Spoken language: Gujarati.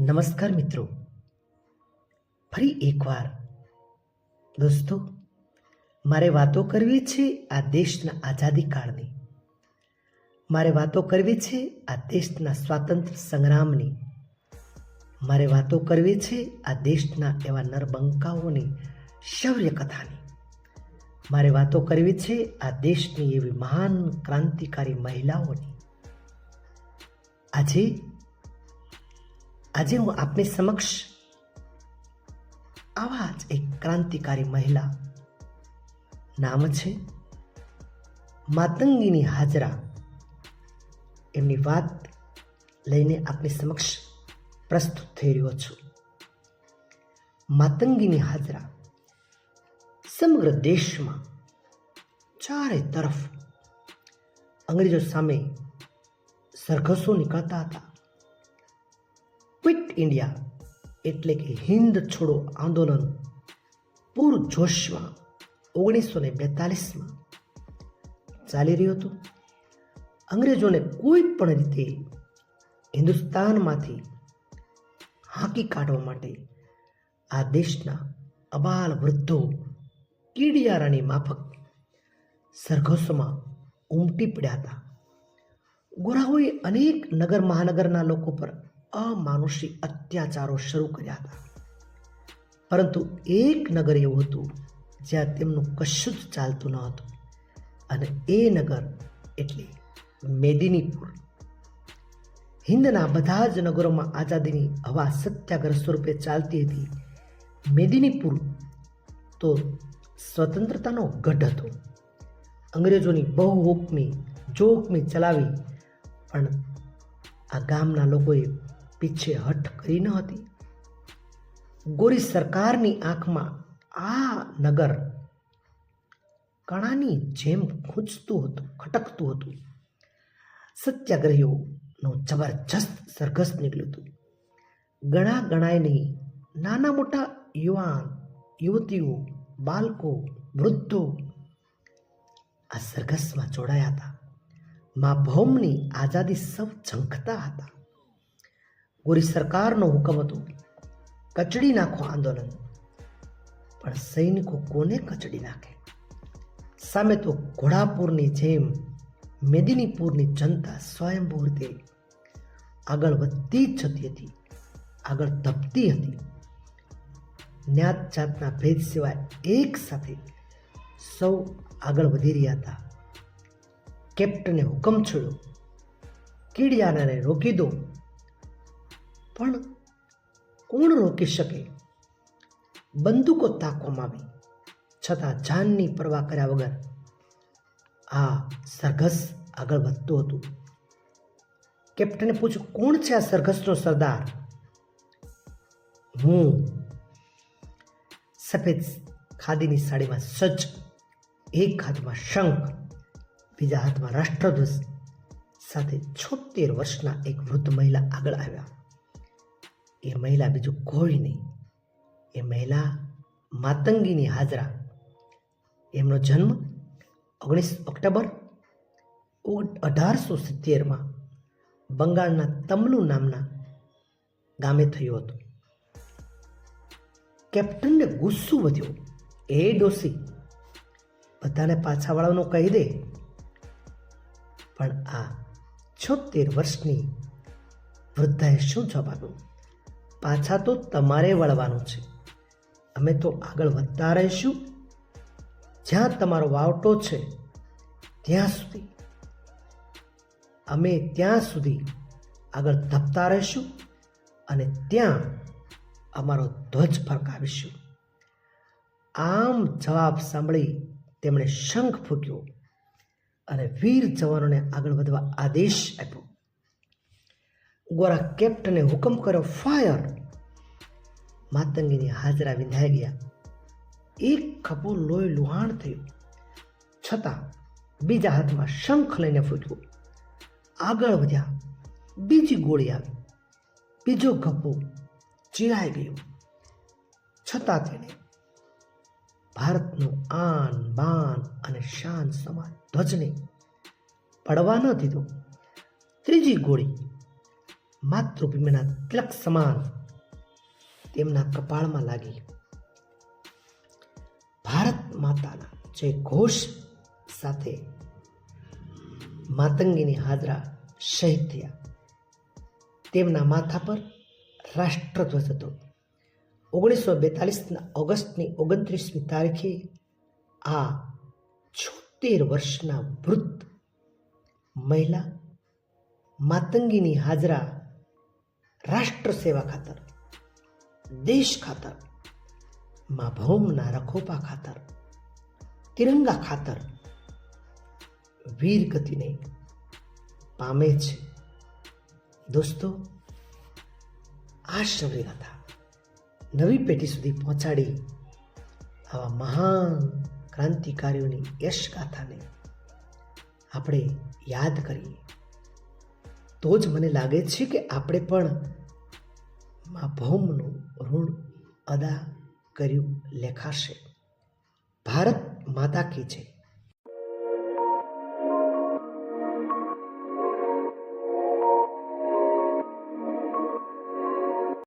નમસ્કાર મિત્રો. ફરી એકવાર, દોસ્તો, મારે વાતો કરવી છે આ દેશના આઝાદી કાળની. મારે વાતો કરવી છે આ દેશના સ્વાતંત્ર્ય સંગ્રામની. મારે વાતો કરવી છે આ દેશના એવા નરબંકાઓની શૌર્ય કથાની મારે વાતો કરવી છે આ દેશની એવી મહાન ક્રાંતિકારી મહિલાઓની. આજે આજે હું આપની સમક્ષ આવા જ એક ક્રાંતિકારી મહિલા નામ છે માતંગીની હાજરા. એમની વાત લઈને આપની સમક્ષ પ્રસ્તુત થઈ રહ્યો છું. માતંગીની હાજરા સમગ્ર દેશમાં ચારે તરફ અંગ્રેજો સામે સરઘસો નીકળતા હતા. ક્વિટ ઇન્ડિયા એટલે કે હિન્દ છોડો આંદોલન. પૂર જોશમાં. ઓગણીસો ને બેતાલીસમાં. ચાલી રહ્યું હતું. અંગ્રેજોને કોઈ પણ રીતે હિન્દુસ્તાનમાંથી હાંકી કાઢવા માટે આ દેશના અબાલ વૃદ્ધો કીડિયારાની માફક સરઘસોમાં ઉમટી પડ્યા હતા. ગોરાઓએ અનેક નગર મહાનગરના લોકો પર અમાનુષી અત્યાચારો શરૂ કર્યા હતા. પરંતુ એક નગર એવું હતું જ્યાં તેમનું કશું જ ચાલતું ન હતું. અને એ નગર એટલે મેદિનીપુર. હિન્દના બધા જ નગરોમાં આઝાદીની હવા સત્યાગ્રહ સ્વરૂપે ચાલતી હતી. મેદિનીપુર તો સ્વતંત્રતાનો ગઢ હતો. અંગ્રેજોની બહુ હુકમી જોકમી ચલાવી, પણ આ ગામના લોકોએ પીછે હઠ કરી ન હતી. ગોરી સરકારની આંખમાં આ નગર કણાની જેમ ખૂંચતું હતું, ખટકતું હતું. સત્યાગ્રહીઓનું જબરજસ્ત સરઘસ નીકળ્યું હતું. ગણા ગણાય નહીં નાના મોટા યુવાન, યુવતીઓ, બાળકો, વૃદ્ધો આ સરઘસમાં જોડાયા હતા. મા ભૌમની આઝાદી સૌ ઝંખતા હતા. ગોરી સરકારનો હુકમ હતો. કચડી નાખો આંદોલન. પણ સૈનિકો કોને કચડી નાખે? સામે તો ઘોડાપુરની જેમ મેદિનીપુરની જનતા સ્વયંભૂ રીતે આગળ વધતી જ જતી હતી, આગળ ધપતી હતી. જ્ઞાત જાતના ભેદ સિવાય એક સાથે સૌ આગળ વધી રહ્યા હતા. કેપ્ટને હુકમ છોડ્યો. કીડિયાનાને રોકી દો. પણ કોણ રોકી શકે? બંદૂકો તાકવામાં આવી, છતાં જાનની પરવા કર્યા વગર આ સરઘસ આગળ વધતું હતું. કેપ્ટને પૂછ્યું, કોણ છે આ સરઘસનો સરદાર? હું સફેદ ખાદીની સાડીમાં સજ્જ, એક હાથમાં શંખ, બીજા હાથમાં રાષ્ટ્રધ્વજ સાથે છોતેર વર્ષના એક વૃદ્ધ મહિલા આગળ આવ્યા. એ મહિલા બીજું કોઈ નહીં. એ મહિલા માતંગીની હાજરા. એમનો જન્મ ઓગણીસ ઓક્ટોબર અઢારસો સિત્તેરમાં બંગાળના તમલુ નામના ગામે થયો હતો. કેપ્ટનને ગુસ્સો વધ્યો. એ ડોસી બધાને પાછાવાળાનું કહી દે. પણ આ છોતેર વર્ષની વૃદ્ધાએ શું જવાબ આપ્યો? પાછા તો તમારે વળવાનું છે. અમે તો આગળ વધતા રહીશું. જ્યાં તમારો વાવટો છે, ત્યાં સુધી. અમે ત્યાં સુધી આગળ ધપતા રહીશું અને ત્યાં અમારો ધ્વજ ફરકાવીશું. આમ જવાબ સાંભળી તેમણે શંખ ફૂક્યો અને વીર જવાનોને આગળ વધવા આદેશ આપ્યો. ગોરા કેપ્ટને હુકમ કર્યો, ફાયર! માતંગીની હાજરા વિંધાઈ ગયા. એક ખભો લોહી લુહાણ થયું. છતાં બીજા હાથમાં શંખ લઈને ફૂટ્યું. આગળ વધ્યા. બીજી ગોળી આવી. બીજો ખભો ચીરાઈ ગયો. છતાં તેણે ભારતનું આન, બાન અને શાન સમાન ધ્વજને પડવા ન દીધો. ત્રીજી ગોળી માતૃભૂમિના તિલક સમાન તેમના કપાળમાં લાગી. ભારત માતાના જે ઘોષ સાથે માતંગીની હાજરા શહીદ થયા. તેમના માથા પર રાષ્ટ્રધ્વજ હતો. ઓગણીસો બેતાલીસના ઓગસ્ટની ઓગણત્રીસમી તારીખે આ છોતેર વર્ષના વૃદ્ધ મહિલા માતંગીની હાજરા રાષ્ટ્ર સેવા ખાતર, દેશ ખાતર, મા ભૌમના રખોપા ખાતર, તિરંગા ખાતર. વીર ગતિને પામે છે. દોસ્તો, આ શૌર્ય ગાથા નવી પેઢી સુધી પહોંચાડી આવા મહાન ક્રાંતિકારીઓની યશ ગાથાને આપણે યાદ કરીએ. તો જ મને લાગે છે કે આપણે પણ મા ભૌમનું ઋણ અદા કર્યું લેખાશે. ભારત માતા કી છે